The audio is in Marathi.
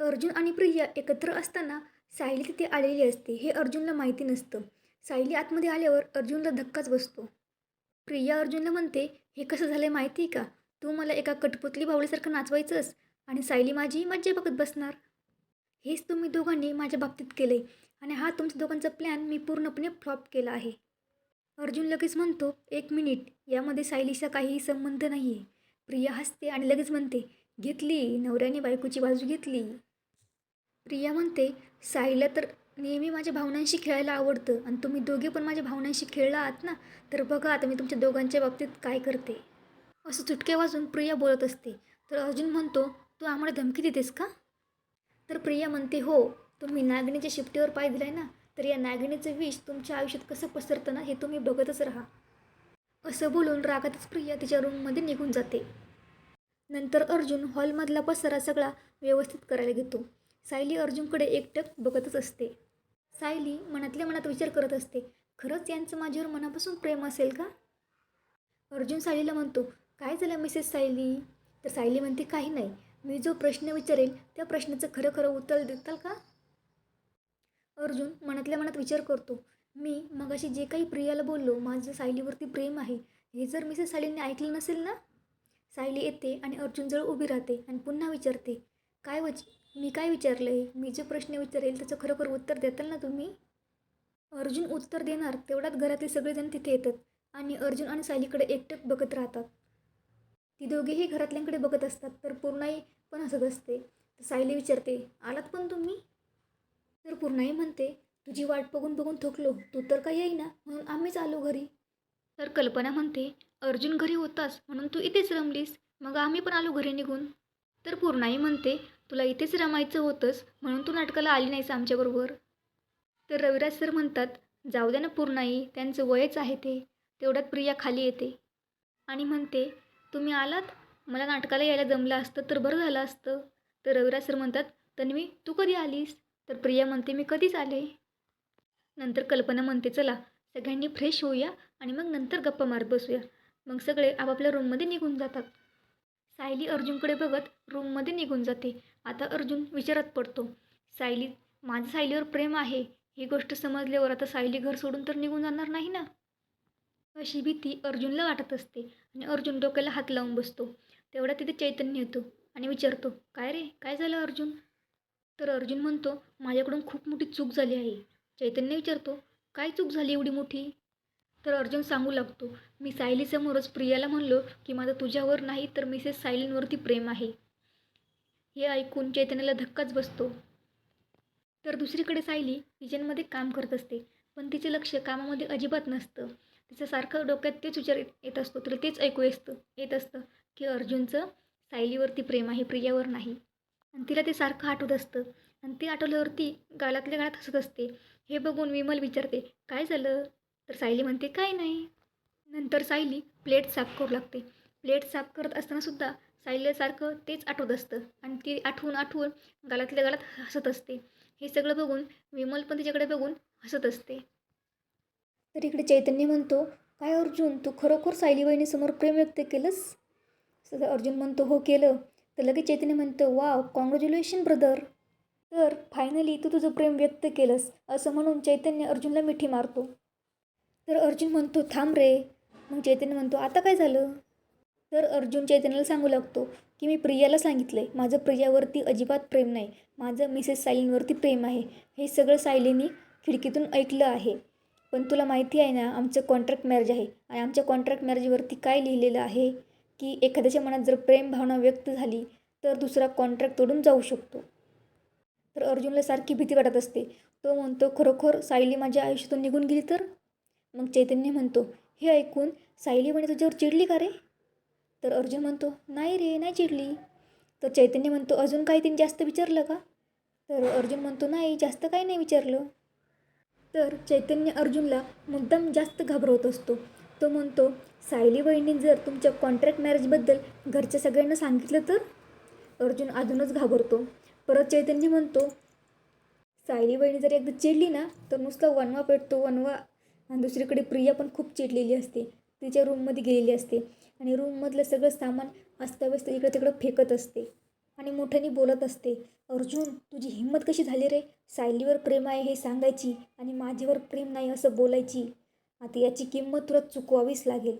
अर्जुन आणि प्रिया एकत्र असताना सायली तिथे आलेली असते हे अर्जुनला माहिती नसतं. सायली आतमध्ये आल्यावर अर्जुनला धक्काच बसतो. प्रिया अर्जुनला म्हणते हे कसं झालं आहे माहिती आहे का? तू मला एका कठपुतली बावळीसारखं नाचवायचंस आणि सायली माझी मज्जा बघत बसणार. हेच तुम्ही दोघांनी माझ्या बाबतीत केलं आहे आणि हा तुमच्या दोघांचा प्लॅन मी पूर्णपणे फ्लॉप केला आहे. अर्जुन लगेच म्हणतो एक मिनिट यामध्ये सायलीचा काहीही संबंध नाही आहे प्रिया हसते आणि लगेच म्हणते घेतली नवऱ्याने बायकोची बाजू घेतली. प्रिया म्हणते साईला तर नेहमी माझ्या भावनांशी खेळायला आवडतं आणि तुम्ही दोघे पण माझ्या भावनांशी खेळला आहात ना तर बघा आता मी तुमच्या दोघांच्या बाबतीत काय करते. असं चुटक्या वाजून प्रिया बोलत असते. तर अर्जुन म्हणतो तू आम्हाला धमकी देतेस का? तर प्रिया म्हणते हो तुम्ही नागणीच्या शिफ्टीवर पाय दिलाय ना तर या नागिणीचं विष तुमच्या आयुष्यात कसं पसरतं ना हे तुम्ही बघतच राहा. असं बोलून रागातच प्रिया तिच्या रूममध्ये निघून जाते. नंतर अर्जुन हॉलमधला पसारा सगळा व्यवस्थित करायला घेतो. सायली अर्जुनकडे एकटक बघतच असते. सायली मनातल्या मनात विचार करत असते खरंच यांचं माझ्यावर मनापासून प्रेम असेल का? अर्जुन सायलीला म्हणतो काय झालं मिसेस सायली? तर सायली म्हणते काही नाही. मी जो प्रश्न विचारेल त्या प्रश्नाचं खरं खरं उत्तर देताल का? अर्जुन मनातल्या मनात विचार करतो मी मगाशी जे काही प्रियाला बोललो माझं सायलीवरती प्रेम आहे. हे जर मिसेस सायलीने ऐकलं नसेल ना? सायली येते आणि अर्जुनजवळ उभी राहते आणि पुन्हा विचारते काय वच मी काय विचारलं आहे मी जे प्रश्न विचारेल त्याचं खरोखर उत्तर देताल ना तुम्ही? अर्जुन उत्तर देणार तेवढ्यात घरातले सगळेजण तिथे येतात आणि अर्जुन आणि सायलीकडे एकटक बघत राहतात. ती दोघेही घरातल्यांकडे बघत असतात तर पूर्णाई पण हसत असते. तर सायली विचारते आलात पण तुम्ही? तर पूर्णाई म्हणते तुझी वाट बघून बघून थकलो तू तर काही येईना म्हणून आम्हीच आलो घरी. तर कल्पना म्हणते अर्जुन घरी होतास म्हणून तू इथेच रमलीस. मग आम्ही पण आलो घरी निघून. तर पूर्णाई म्हणते तुला इथेच रमायचं होतंस म्हणून तू नाटकाला आली नाहीस आमच्याबरोबर तर रविराज सर म्हणतात जाऊ द्या ना पूर्णाई त्यांचं वयच आहे ते. तेवढ्यात प्रिया खाली येते. आणि म्हणते तुम्ही आलात? मला नाटकाला यायला जमलं असतं तर बरं झालं असतं. तर रविराज सर म्हणतात तन्वी तू कधी आलीस? तर प्रिया म्हणते मी कधीच आले. नंतर कल्पना म्हणते चला सगळ्यांनी फ्रेश होऊया आणि मग नंतर गप्पा मारत बसूया. मग सगळे आपापल्या रूममध्ये निघून जातात. सायली अर्जुनकडे बघत रूममध्ये निघून जाते. आता अर्जुन विचारात पडतो सायली माझं सायलीवर प्रेम आहे. ही गोष्ट समजल्यावर आता सायली घर सोडून तर निघून जाणार नाही ना? अशी भीती अर्जुनला वाटत असते आणि अर्जुन डोक्याला हात लावून बसतो. तेवढा तिथे चैतन्य येतो आणि विचारतो काय रे काय झालं अर्जुन? तर अर्जुन म्हणतो माझ्याकडून खूप मोठी चूक झाली आहे. चैतन्य विचारतो काय चूक झाली एवढी मोठी? तर अर्जुन सांगू लागतो मी सायलीसमोरच प्रियाला म्हणलो की माझं तुझ्यावर नाही तर मिसेस सायलींवरती प्रेम आहे. हे ऐकून चैतन्याला धक्काच बसतो. तर दुसरीकडे सायली किचनमध्ये काम करत असते पण तिचे लक्ष कामामध्ये अजिबात नसतं. तिचं सारखं डोक्यात तेच विचार येत- असतो तिला तेच ऐकू असतं येत असतं की अर्जुनचं सायलीवरती प्रेम आहे प्रियावर नाही. आणि तिला ते सारखं आठवत असतं. आणि ते आठवल्यावरती गालातल्या गाळात हसत असते. हे बघून विमल विचारते काय झालं? तर सायली म्हणते काय नाही. नंतर सायली प्लेट साफ करू लागते. प्लेट साफ करत असतानासुद्धा सायलीसारखं तेच आठवत असतं आणि ती आठवून आठवून गालातल्या गालात हसत असते. हे सगळं बघून विमल पण तिच्याकडे बघून हसत असते. तर इकडे चैतन्य म्हणतो काय अर्जुन तू खरोखर सायली बहिणीसमोर प्रेम व्यक्त केलंस? सगळं अर्जुन म्हणतो हो केलं. तर लगेच चैतन्य म्हणतो वाव कॉंग्रॅच्युलेशन ब्रदर तर फायनली तू तुझं प्रेम व्यक्त केलंस असं म्हणून चैतन्य अर्जुनला मिठी मारतो. तर अर्जुन म्हणतो थांब रे. मग चैतन्य म्हणतो आता काय झालं? तर अर्जुन चैतन्याला सांगू लागतो की मी प्रियाला सांगितलं आहे माझं प्रियावरती अजिबात प्रेम नाही माझं मिसेस सायलींवरती प्रेम आहे हे सगळं सायलीनी खिडकीतून ऐकलं आहे. पण तुला माहिती आहे ना आमचं कॉन्ट्रॅक्ट मॅरेज आहे आणि आमच्या कॉन्ट्रॅक्ट मॅरेजवरती काय लिहिलेलं आहे की एखाद्याच्या मनात जर प्रेम भावना व्यक्त झाली तर दुसरा कॉन्ट्रॅक्ट तोडून जाऊ शकतो. तर अर्जुनला सारखी भीती वाटत असते. तो म्हणतो खरोखर सायली माझ्या आयुष्यातून निघून गेली तर? मग चैतन्य म्हणतो हे ऐकून सायली म्हणे तुझ्यावर चिडली का रे? तर अर्जुन म्हणतो नाही रे नाही चिडली. तर चैतन्य म्हणतो अजून काही तिने जास्त विचारलं का? तर अर्जुन म्हणतो नाही जास्त काही नाही विचारलं. तर चैतन्य अर्जुनला मुद्दाम जास्त घाबरवत असतो. तो म्हणतो सायली बहिणी जर तुमच्या कॉन्ट्रॅक्ट मॅरेजबद्दल घरच्या सगळ्यांना सांगितलं तर? अर्जुन अजूनच घाबरतो. परत चैतन्य म्हणतो सायली बहिणी जर एकदा चिडली ना तर नुसता वनवा पेटतो वनवा आणि दुसरीकडे प्रिया पण खूप चिडलेली असते. तिच्या रूममध्ये गेलेली असते. आणि रूममधलं सगळं सामान अस्ताव्यस्त इकडं तिकडं फेकत असते. आणि मोठ्याने बोलत असते अर्जुन तुझी हिंमत कशी झाली रे? सायलीवर प्रेम आहे हे सांगायची आणि माझ्यावर प्रेम नाही असं बोलायची. आता याची किंमत तुला चुकवावीच लागेल.